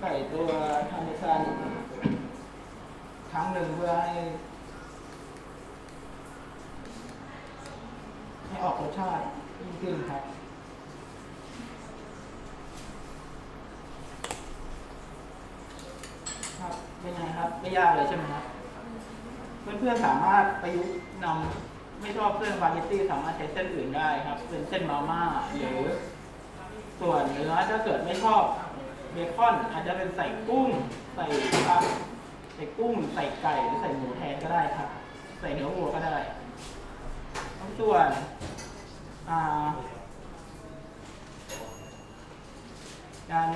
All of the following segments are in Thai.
ตัวทาเมซานอีกครั้งหนึ่งเพื่อให้ ให้ออกรสชาติยิ่งขึ้นครับครับเป็นไงครับ ไม่ยากเลยใช่ไหมครับ เพื่อนๆสามารถประยุกต์นำไม่ชอบเส้นสปาเกตตี้สามารถใช้เส้นอื่นได้ครับเป็นเส้นมาม่าหรือส่วนเนื้อถ้าเกิดไม่ชอบ เบคอนอาจจะเป็นใส่กุ้ง ใส่ปลาใส่กุ้งใส่ไก่หรือใส่หมูแทนก็ได้ครับ ใส่เนื้อวัวก็ได้ทั้งส่วนอ่าการ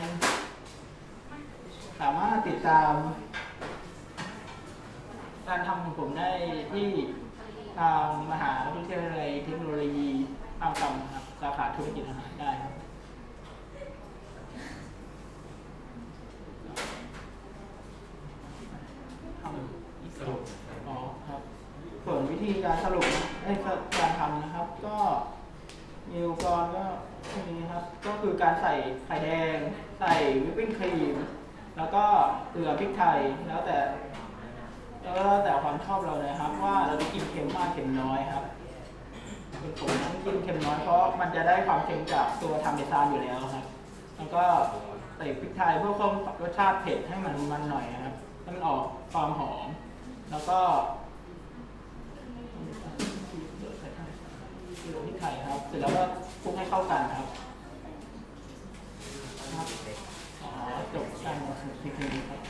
สามารถติดตาม การทำของผมได้ที่ทางมหาวิทยาลัยเทคโนโลยีทางกรรมครับสาขาธุรกิจอาหารได้ครับ ทำอีก สรุป อ๋อครับ ส่วนวิ ธีการสรุปเอ้ยการทำนะครับ ก็มีอุปกรณ์ก็แค่นี้ครับ ก็คือการใส่ไข่แดง ใส่วิปปิ้งครีม แล้วก็เกลือพริกไทย แล้วแต่ แล้วก็แต่ความชอบเราเลยครับ ว่าเราจะกินเค็มมากเค็มน้อยครับผมต้องกินเค็มน้อยเพราะมันจะได้ความเค็มจากตัวทำเบซานอยู่แล้วครับ แล้วก็ใส่พริกไทยเพื่อเพิ่มรสชาติเผ็ดให้มันมันหน่อยนะครับให้มันออกความหอม ไข่ครับ เสร็จแล้วก็คลุกให้เข้ากันครับจบการทำเทคนิคครับ